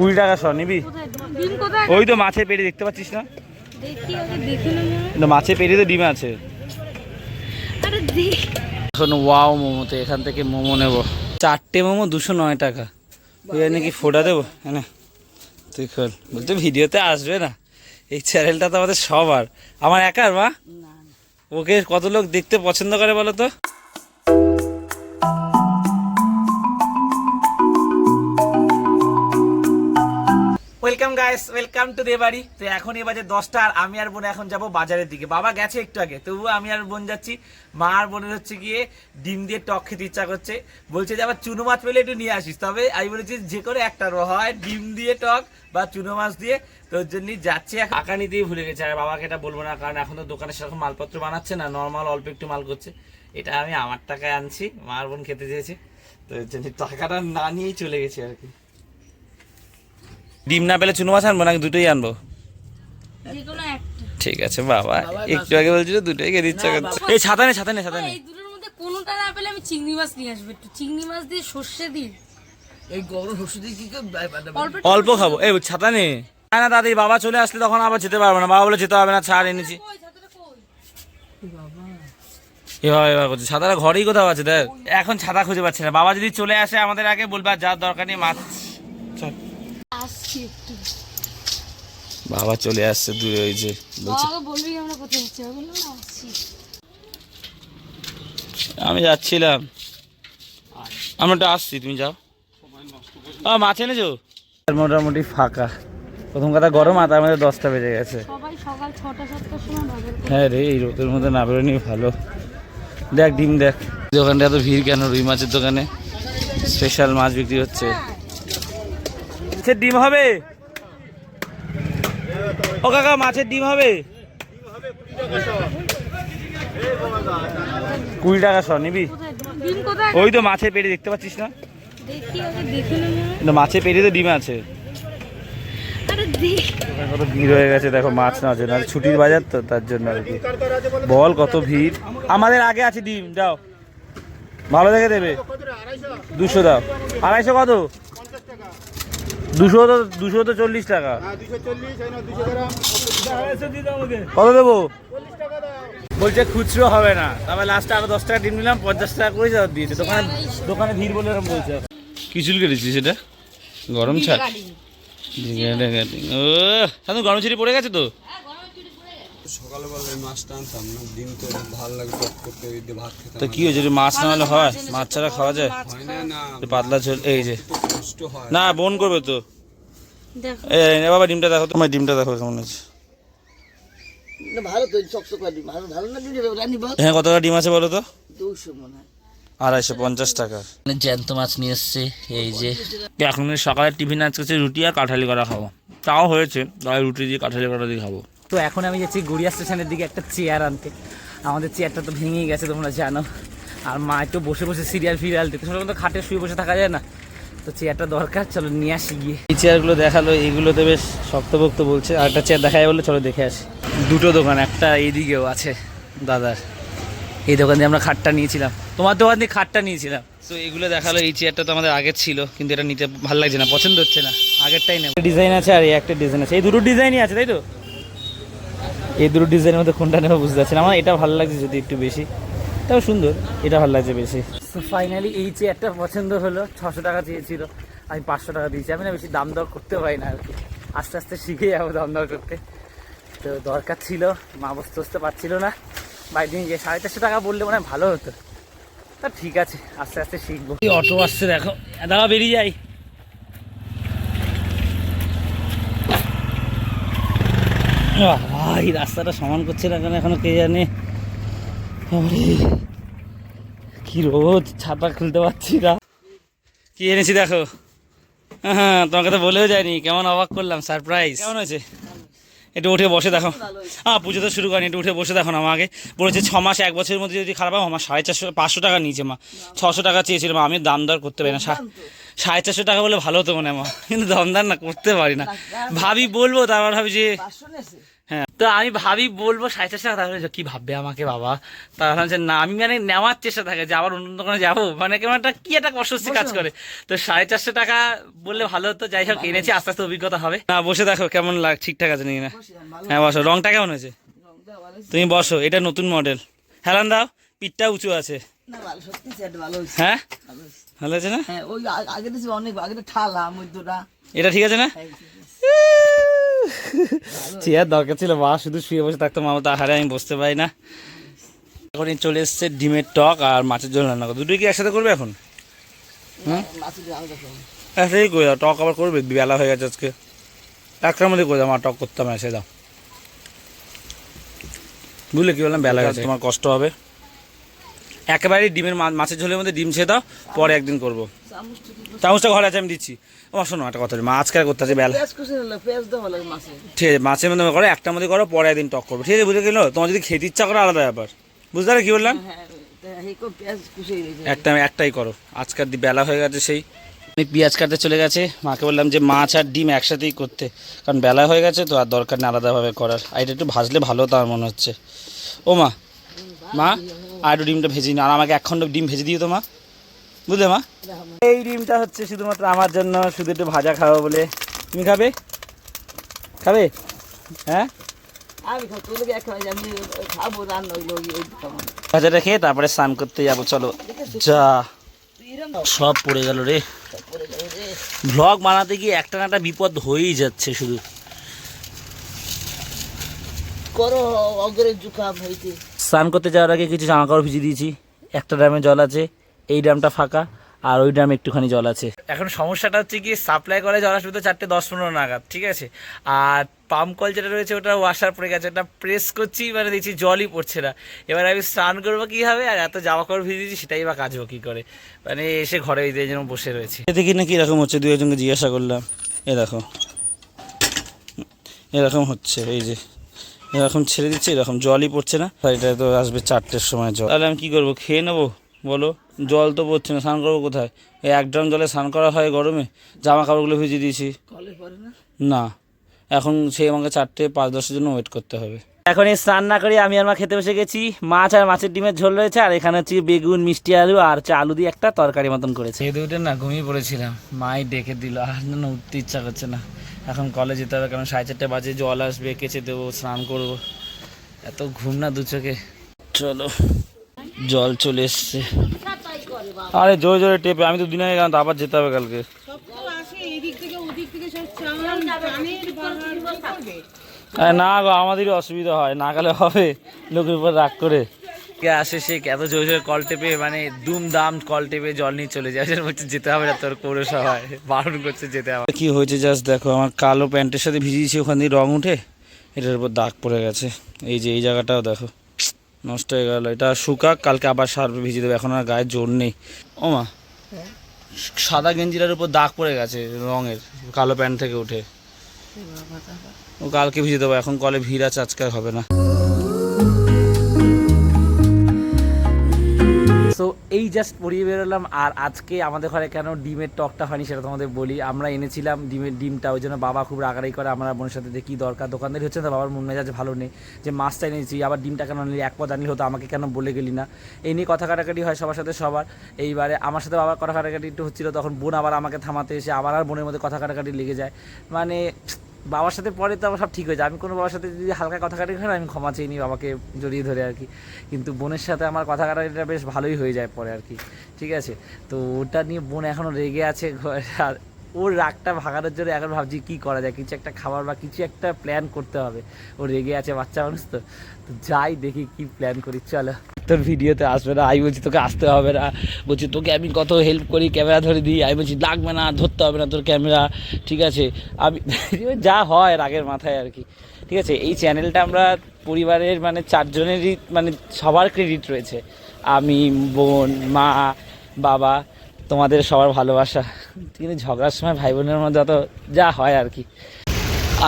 কুড়ি টাকা শ নিবি? ওই তো মাছের পেটে দেখতে পাচ্ছিস না? মাছের পেটে তো ডিম আছে। এখন ওয়াও মোমোতে এখান থেকে মোমো নেব। চারটে মোমো দুশো নয় টাকা। ওই নাকি ফোটা দেবো? হ্যাঁ তুই খোল। বলছে ভিডিওতে আসবে না। এই চ্যানেলটা তো আমাদের সবার। আমার একার মা? ওকে কত লোক দেখতে পছন্দ করে বলো তো? Welcome guys, welcome to the বাড়ি তো এখন এ বাজে দশটা আর আমি আর বোন এখন যাব বাজারের দিকে। বাবা গেছে একটু আগে, তবুও আমি আর বোন যাচ্ছি। মা আর বোনের হচ্ছে গিয়ে ডিম দিয়ে টক খেতে ইচ্ছা করছে। বলছে যে, আবার চুনো মাছ পেলে একটু নিয়ে আসিস। তবে আমি বলেছি, যে করে একটা হয় ডিম দিয়ে টক বা চুনো মাছ দিয়ে। তোর জন্যই যাচ্ছি আঁকা নিতেই ভুলে গেছে, আর বাবাকে এটা বলব না, কারণ এখন তো দোকানে সেরকম মালপত্র বানাচ্ছে না নর্মাল অল্প একটু মাল করছে। এটা আমি আমার টাকায় আনছি, মা আর বোন খেতে চেয়েছে। তো টাকাটা না নিয়েই চলে গেছে আর কি। ডিম না পেলে চুনো মাছ আনব নাকি দুটোই আনব? ঠিক আছে বাবা একটু আগে বলছিল দুটোই খেতে ইচ্ছা করছে এই ছাতা নে ছাতা নে ছাতা নে। এই দুটোর মধ্যে কোনোটা না পেলে আমি চিংড়ি মাছ নিয়ে আসব একটু। চিংড়ি মাছ দিয়ে সর্ষে দিই। এই গরম শস্য দিয়ে কি অল্প খাব। এই ছাতা নে। না না দাদি বাবা চলে আসলে তখন আবার যেতে পারব না। বাবা বলে যেতে হবে না ছাড় এনেছি। কই ছাতাটা কই? এভাবে এভাবে করছে। ছাতাটা ঘরেই কোথাও আছে দেখ। এখন ছাতা খুঁজে পাচ্ছি না। বাবা যদি চলে আসে আমাদের আগে বলবে আর যার দরকার নেই মাছ। একটু বাবা চলে আসছে দূরে ওই যে বলবি আমরা কোথায় যাচ্ছি? আমি যাচ্ছিলাম। আমরা তো আসছি তুমি যাও। মাছ এনেছো? মোটামুটি ফাঁকা। প্রথম কথা গরম আর তার মধ্যে দশটা বেজে গেছে। হ্যাঁ রে এই রোদের মধ্যে না বেরোনি ভালো। দেখ ডিম দেখ। দোকানটা এত ভিড় কেন? রুই মাছের দোকানে স্পেশাল মাছ বিক্রি হচ্ছে। মাছের ডিম হবে? ও কাকা মাছের ডিম হবে? কুড়ি টাকা শ নিবি? ওই তো মাছের পেটে দেখতে পাচ্ছিস না? মাছের পেটে তো ডিম আছে। কত ভিড় হয়ে গেছে দেখো মাছ না আছে না ছুটির বাজার তো তার জন্য আর কি। বল কত ভিড়। আমাদের আগে আছে ডিম দাও ভালো দেখে দেবে। দুশো দাও। আড়াইশো কত? দুশো তো দুশো তো চল্লিশ টাকা। কত দেবো? বলছে খুচরো হবে না। তারপরে লাস্টে আরও দশ টাকা ডিম নিলাম পঞ্চাশ টাকা করে দিয়েছে। দোকানে দোকানে ভিড় বলে এরকম বলছে। কি চুল কেটেছিস সেটা? গরম ছাড়। ও সাধু গরম ছুটি পড়ে গেছে তো? সকালবেলায় মাছটা আনতাম না দিন তো ভালো লাগে টক করতে ওই ভাত খেতাম তো কি হয়েছে মাছ না হলে হয়? মাছ ছাড়া খাওয়া যায়? হয় না না। পাতলা ঝোল এই যে। তো কষ্ট হয়। না বোন করবে তো। দেখো। এই বাবা ডিমটা দেখো তোমার ডিমটা দেখো কেমন আছে না ভালো তো চকচক দিই। ভালো ভালো না ভাত হ্যাঁ কত টাকা ডিম আছে বলো তো? দুশো মনে হয়। আড়াইশো পঞ্চাশ টাকা। জ্যান্ত মাছ নিয়ে এসছে এই যে। এখন সকালে টিফিন আজকে হচ্ছে রুটি আর কাঁঠালি করা খাব। তাও হয়েছে তাই রুটি দিয়ে কাঁঠালি করা দিয়ে খাব। তো এখন আমি যাচ্ছি গড়িয়া স্টেশনের দিকে একটা চেয়ার আনতে। আমাদের চেয়ারটা তো ভেঙে গেছে তোমরা জানো। আর মা একটু বসে বসে সিরিয়াল ফিরিয়াল দেখতে। সবাই তো খাটে শুয়ে বসে থাকা যায় না। তো চেয়ারটা দরকার, চলো নিয়ে আসি গিয়ে। এই চেয়ারগুলো দেখাল, এইগুলোতে বেশ শক্তপোক্ত বলছে। আর একটা চেয়ার দেখায় বলে, চলো দেখে আসি। দুটো দোকান, একটা এইদিকেও আছে দাদার। এই দোকান দিয়ে আমরা খাটটা নিয়েছিলাম। তোমার দোকান দিয়ে খাটটা নিয়েছিলাম। তো এগুলো দেখাল, এই চেয়ারটা তো আমাদের আগের ছিল, কিন্তু এটা নিতে ভালো লাগছে না, পছন্দ হচ্ছে না। আগেরটাই না ডিজাইন আছে আর এই একটা ডিজাইন আছে। এই দুটো ডিজাইনই আছে, তাই তো? এই দুটো ডিজাইনের মধ্যে কোনটা নেব বুঝতে পারছি না। আমার এটা ভালো লাগছে যদি একটু বেশি। তাও সুন্দর, এটা ভালো লাগছে বেশি। তো ফাইনালি এই চেয়ারটা পছন্দ হলো, ছশো টাকা চেয়েছিল। আমি পাঁচশো টাকা দিয়েছি। আমি না বেশি দাম দর করতে পারি না আর কি। আস্তে আস্তে শিখে যাব দাম দর করতে। তো দরকার ছিল, মা বসতে বসতে পারছিল না। বাইরে গিয়ে সাড়ে চারশো টাকা বললে মনে হয় ভালো হতো। তা ঠিক আছে, আস্তে আস্তে শিখব। অটো আসছে দেখো। দাদা বেরিয়ে যাই। ভাই, রাস্তাটা সমান করছে না কেন এখনও কে জানে? কি রোজ ছাতা খুলতে পারছি না। কি এনেছি দেখো? হ্যাঁ তোমাকে তো বলেও যায়নি। কেমন অবাক করলাম সারপ্রাইজ কেমন হয়েছে? একটু উঠে বসে দেখো। হ্যাঁ পুজো তো শুরু করেনি একটু উঠে বসে দেখো না আমাকে। বলেছে ছ মাস এক বছরের মধ্যে যদি খারাপ হয় আমার সাড়ে চারশো পাঁচশো টাকা নিয়েছে মা। ছশো টাকা চেয়েছিল মা আমি দাম দর করতে পারি না সাড়ে চারশো টাকা বলে ভালো হতো মনে মা কিন্তু দাম দর না করতে পারি না। ভাবি বলব তারপর ভাবি যে হ্যাঁ তো আমি ভাবি বলব সাড়ে চারশো টাকা তাহলে কি ভাববে আমাকে বাবা? তা ভাবলাম যে না আমি মানে নেওয়ার চেষ্টা থাকে যে আবার অন্য দোকানে যাব। মানে কেমন একটা কি একটা অস্বস্তি কাজ করে। তো সাড়ে চারশো টাকা বললে ভালো হতো যাই হোক এনেছি আস্তে আস্তে অভিজ্ঞতা হবে। না বসে দেখো কেমন লাগ ঠিকঠাক আছে নাকি না? হ্যাঁ বসো। রংটা কেমন হয়েছে? তুমি বসো এটা নতুন মডেল হেলান দাও পিঠটা উঁচু আছে। হ্যাঁ? ভালো। আছে না? হ্যাঁ ওই আ- আগের দিকে অনেক ঠালা মধ্যটা এটা ঠিক আছে না? চেয়ার দরকার ছিল মা শুধু শুয়ে বসে থাকতো মামা তো হারে আমি বসতে পারি না। এখন চলে এসছে ডিমের টক আর মাছের জল রান্না করো দুটোই কি একসাথে করবে এখন? একসাথেই করে দাও টক আবার করবে বেলা হয়ে গেছে আজকে। একটার মধ্যে করে দাও টক করতাম এসে দাও। বুঝলে কি বললাম? বেলা গেছে তোমার কষ্ট হবে। একেবারে ডিমের মাছের ঝোলের মধ্যে ডিম ছেড়ে দাও পরে একদিন করব। চামচটা ঘরে আছে আমি দিচ্ছি। ও শোনো একটা কথা বলি, মা আজকে আর করতে আছে বেলা। মাছে ঠিক আছে মাছের মধ্যে করো একটার মধ্যে করো পরে একদিন টক করব। ঠিক আছে বুঝে গেলো তোমার যদি খেতে ইচ্ছা করো আলাদা ব্যাপার। বুঝতে পারলে কি বললাম? হ্যাঁ কষে দিয়েছে একটা একটাই করো। আজকাল দি বেলা হয়ে গেছে সেই। আমি পেঁয়াজ কাটতে চলে গেছে। মাকে বললাম যে মাছ আর ডিম একসাথেই করতে। কারণ বেলা হয়ে গেছে তো আর দরকার নেই আলাদাভাবে করার। আর এটা একটু ভাজলে ভালো তার মনে হচ্ছে। ও মা। মা? আর একটু ডিমটা ভেজে নিও। আর আমাকে এক খণ্ড ডিম ভেজে দিও তো মা। বুঝলে মা? এই ডিমটা হচ্ছে শুধুমাত্র আমার জন্য শুধু একটু ভাজা খাব বলে। তুমি খাবে? খাবে? হ্যাঁ? ভাজাটা খেয়ে তারপরে স্নান করতে যাব চলো। যা। সব পড়ে গেল রে। ভ্লগ বানাতে গিয়ে একটা না একটা বিপদ হয়েই যাচ্ছে শুধু। করো অগ্রের জুকাম হইতে। স্নান করতে যাওয়ার আগে কিছু জামা কাপড় ভিজিয়ে দিয়েছি। একটা ড্রামে জল আছে এই ড্রামটা ফাঁকা আর ওই ড্রামে একটুখানি জল আছে। এখন সমস্যাটা হচ্ছে কি সাপ্লাই করে জল আসবে তো চারটে দশ পনেরো নাগাদ ঠিক আছে? আর পাম্প কল যেটা রয়েছে ওটা ওয়াশার পড়ে গেছে ওটা প্রেস করছি মানে দেখছি জলই পড়ছে না। এবার আমি স্নান করব কী হবে আর এত জামা কাপড় ভিজে দিয়েছি সেটাই বা কাজবো কী করে? মানে এসে ঘরে এই জন্য বসে রয়েছে। দেখি না কীরকম হচ্ছে? দু একজনকে জিজ্ঞাসা করলাম। এ দেখো। এরকম হচ্ছে এই যে। এরকম ছেড়ে দিচ্ছে এরকম জলই পড়ছে না। এটা তো আসবে চারটের সময় জল। তাহলে আমি কী করব? খেয়ে নেব? বলো। জল তো পড়ছে না স্নান করব কোথায়? এই এক ড্রাম জলে স্নান করা হয় গরমে? জামা কাপড়গুলো ভিজিয়ে দিয়েছি। না? না। এখন সেই আমাকে চারটে পাঁচ দশের জন্য ওয়েট করতে হবে। এখন এই স্নান না করে আমি আর মা খেতে বসে গেছি। মাছ আর মাছের ডিমের ঝোল রয়েছে আর এখানে হচ্ছে বেগুন মিষ্টি আলু আর হচ্ছে আলু দিয়ে একটা তরকারি মতন করেছে। খেয়ে উঠে না ঘুমিয়ে পড়েছিলাম। মাই ডেকে দিল আর না উঠতে ইচ্ছা করছে না। এখন কলেজ যেতে হবে, কারণ সাড়ে চারটে বাজে জল আসবে, কেচে দেবো, স্নান করব। এত ঘুম না দু চোখে। চলো, জল চলে এসছে। আরে জোরে জোরে টেপে, আমি তো দিনে গেলাম তো আবার যেতে হবে কালকে। আরে না গো, আমাদেরই অসুবিধা হয়, না গেলে হবে, লোকের উপর রাগ করে। কে আসে সে এত জোরে জোরে কল টেপে মানে দুম দাম কল টেপে জল নিয়ে চলে যায়। বলছে যেতে হবে তোর পৌরসভায়। বারণ করছে যেতে হবে। কি হয়েছে জাস্ট দেখো, আমার কালো প্যান্টের সাথে ভিজিয়েছি ওখান দিয়ে রং উঠে। এটার উপর দাগ পড়ে গেছে। এই যে, এই জায়গাটাও দেখো। নষ্ট হয়ে গেল। এটা শুকাক, কালকে আবার সার ভিজিয়ে দেবে। এখন আর গায়ে জোর নেই। ও মা। সাদা গেঞ্জিটার উপর দাগ পড়ে গেছে রঙের, কালো প্যান্ট থেকে উঠে। ও কালকে ভিজিয়ে দেবো। এখন কলে ভিড় আছে, আজকে হবে না। সো এই জাস্ট পরিয়ে বেরোলাম। আর আজকে আমাদের ঘরে কেন ডিমের টকটা হয়নি সেটা তোমাদের বলি। আমরা এনেছিলাম ডিমের ডিমটা, ওই জন্য বাবা খুব রাগারাই করে আমরা বোনের সাথে দেখি দরকার। দোকানদারি হচ্ছে না বাবার মন মেজাজ ভালো নেই। যে মাছটা এনেছি, আবার ডিমটা কেন আনলি, এক পদ আনলি হতো, আমাকে কেন বলে গেলি না? এই নিয়ে কথা কাটাকাটি হয় সবার সাথে সবার। এইবারে আমার সাথে বাবার কথা কাটাকাটি একটু হচ্ছিল, তখন বোন আবার আমাকে থামাতে এসে আবার আর বোনের মধ্যে কথা কাটাকাটি লেগে যায়। মানে বাবার সাথে পরে তো আবার সব ঠিক হয়ে যায়। আমি কোনো বাবার সাথে যদি হালকা কথা কাটি হয় আমি ক্ষমা চেয়ে নিই বাবাকে জড়িয়ে ধরে আর কি। কিন্তু বোনের সাথে আমার কথা কাটাকাটিটা বেশ ভালোই হয়ে যায় পরে আর কি। ঠিক আছে? তো ওটা নিয়ে বোন এখনও রেগে আছে আর ওর রাগটা ভাগানোর জন্য এখন ভাবছি কী করা যায়? কিছু একটা খাবার বা কিছু একটা প্ল্যান করতে হবে। ও রেগে আছে বাচ্চা মানুষ তো। তো যাই দেখি কি প্ল্যান করি, চলো। তোর ভিডিওতে আসবে না। আমি বলছি, তোকে আসতে হবে না। বলছি, তোকে আমি কত হেল্প করি ক্যামেরা ধরে দিই। আমি বলছি, লাগবে না, ধরতে হবে না তোর ক্যামেরা ঠিক আছে। আমি যা হয় রাগের মাথায় আর কি। ঠিক আছে, এই চ্যানেলটা আমরা পরিবারের মানে চারজনেরই মানে সবার ক্রেডিট রয়েছে। আমি, বোন, মা, বাবা, তোমাদের সবার ভালোবাসা। কিন্তু ঝগড়ার সময় ভাই বোনের মধ্যে অত যা হয় আর কি।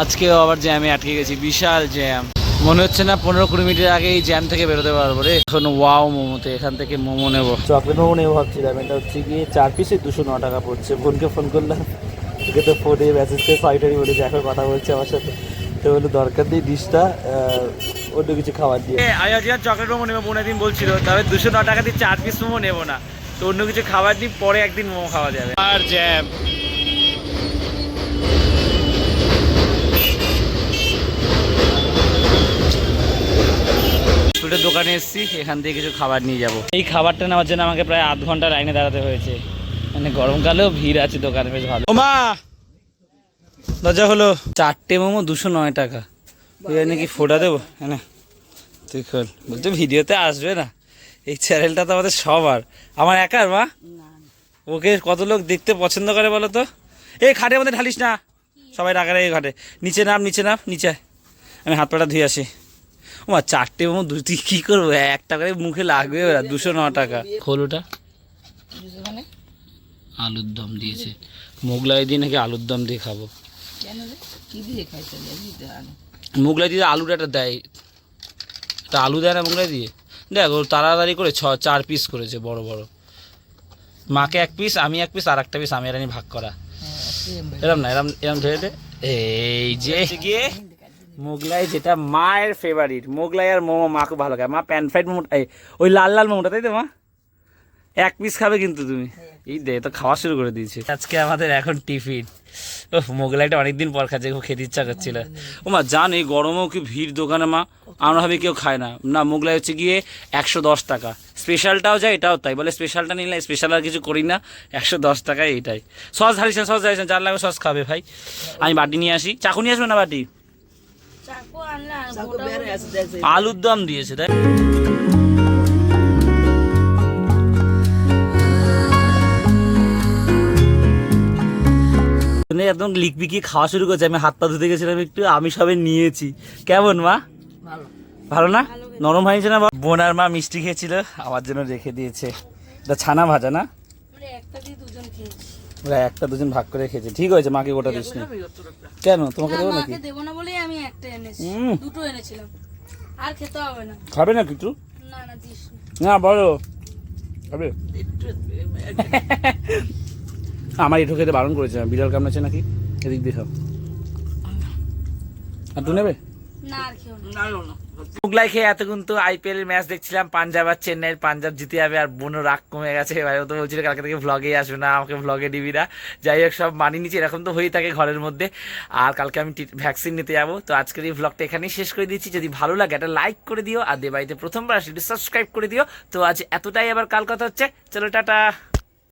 আজকেও আবার জ্যামে আটকে গেছি, বিশাল জ্যাম মনে হচ্ছে না পনেরো কুড়ি মিনিটের আগে এই জ্যাম থেকে বেরোতে পারব রে। এখন ওয়াও মোমোতে এখান থেকে মোমো নেব। চকলেট মোমো নেব ভাবছিলাম এটা হচ্ছে গিয়ে চার পিসে দুশো ন টাকা পড়ছে। বোনকে ফোন করলাম ওকে তো ফোনে মেসেজ করে সয়টারি বলেছে এখন কথা বলছে আমার সাথে। তো বলে দরকার নেই ডিশটা অন্য কিছু খাবার দিয়ে। আমি আজকে চকলেট মোমো নেব বোন একদিন বলছিল তবে দুশো ন টাকা দিয়ে চার পিস মোমো নেব না। তো অন্য কিছু খাবার দিই পরে একদিন মোমো খাওয়া যাবে। আর জ্যাম ফুটের দোকানে এসেছি এখান থেকে কিছু খাবার নিয়ে যাব। এই খাবারটা নেওয়ার জন্য আমাকে প্রায় আধ ঘণ্টা লাইনে দাঁড়াতে হয়েছে। মানে গরমকালেও ভিড় আছে দোকানে বেশ ভালো। মা দরজা হলো। চারটে মোমো দুশো নয় টাকা। এবার নাকি ফোটা দেবো? হ্যাঁ তুই খোল। বলছে ভিডিওতে আসবে না। এই চ্যানেলটা তো আমাদের সবার। আমার একার মা? ওকে কত লোক দেখতে পছন্দ করে বলো তো? এই খাটের মধ্যে ঢালিস না। সবাই রাখা এই ঘাটে নিচে নাম নিচে নাম নিচে আমি হাত পাটা ধুয়ে আসি। ও মা চারটে মোমো দু তুই কী করব? একটা করে মুখে লাগবে ওরা দুশো ন টাকা। খোল ওটা। আলুর দম দিয়েছে। মোগলাই দিয়ে নাকি আলুর দম দিয়ে খাব। মোগলাই দিয়ে আলুটা একটা দেয়। তা আলু দেয় না মোগলাই দিয়ে? দেখ ও তাড়াতাড়ি করে ছ চার পিস করেছে বড় বড়। মাকে এক পিস আমি এক পিস আর একটা পিস আমি আর ভাগ করা। এরম না এরম এরম ধরে দে। এই যে। গিয়ে মোগলাই যেটা মায়ের ফেভারিট মোগলাই আর মোমো মা খুব ভালো খায়। মা প্যান ফ্রাইড মোমো ওই লাল লাল মোমোটা, তাই তো মা? এক পিস খাবে কিন্তু তুমি। এই দে, তো খাওয়া শুরু করে দিয়েছে। আজকে আমাদের এখন টিফিন ও মোগলাইটা অনেকদিন পর খাচ্ছে, খুব খেতে ইচ্ছা করছিল। ও মা, জান, এই গরমেও কি ভিড় দোকানে মা? আমরা ভাবি কেউ খায় না। না, মোগলাই হচ্ছে গিয়ে একশো দশ টাকা। স্পেশালটাও যায়, এটাও তাই। বলে স্পেশালটা নিলে স্পেশাল আর কিছু করি না। একশো দশ টাকায় এটাই সস ধারিস না, সস ধারিস না, যার লাগবে সস খাবে ভাই। আমি বাটি নিয়ে আসি। চাকু নিয়ে আসবে না বাটি চাকু আনলে আর গোটা আলুর দম দিয়েছে তাই? একদম লিকবিকি খাওয়া শুরু করছে। আমি হাত পা ধুতে গেছিলাম একটু আমি সবে নিয়েছি। কেমন মা? ভালো। ভালো না? নরম হয়েছে না বা- বোনার মা মিষ্টি খেয়েছিল আমার জন্য রেখে দিয়েছে। এটা ছানা ভাজা না? মানে একটা দিয়ে দুজন খেয়েছি। ওরা একটা দুজন ভাগ করে খেয়েছে। ঠিক হয়েছে মাকে গোটা দিস কেন তোমাকে দেবো নাকি? দেবো না বলেই আমি একটা এনেছি। দুটো এনেছিলাম। আর খেতে হবে না। খাবে না কিছু না না দিস না। বলো। খাবে? আমার এঠো খেতে বারণ করেছে বিড়াল কামড়েছে নাকি? এদিক দিয়ে খাও। আর তুই নেবে? মুগলাই খেয়ে এতক্ষণ তো আইপিএল এর ম্যাচ দেখছিলাম পাঞ্জাব আর চেন্নাইয়ের পাঞ্জাব জিতে যাবে আর বোনও রাগ কমে গেছে। এবার ও তো বলছিল কালকে থেকে ভ্লগে আসবে না আমাকে ভ্লগে দিবি না। যাই হোক সব মানিয়ে নিচ্ছি এরকম তো হয়েই থাকে ঘরের মধ্যে। আর কালকে আমি ভ্যাকসিন নিতে যাব। তো আজকের এই ভ্লগটা এখানেই শেষ করে দিচ্ছি। যদি ভালো লাগে একটা লাইক করে দিও আর দেবাইতে প্রথমবার আসলে সাবস্ক্রাইব করে দিও। তো আজ এতটাই আবার কাল কথা হচ্ছে। চলো টাটা।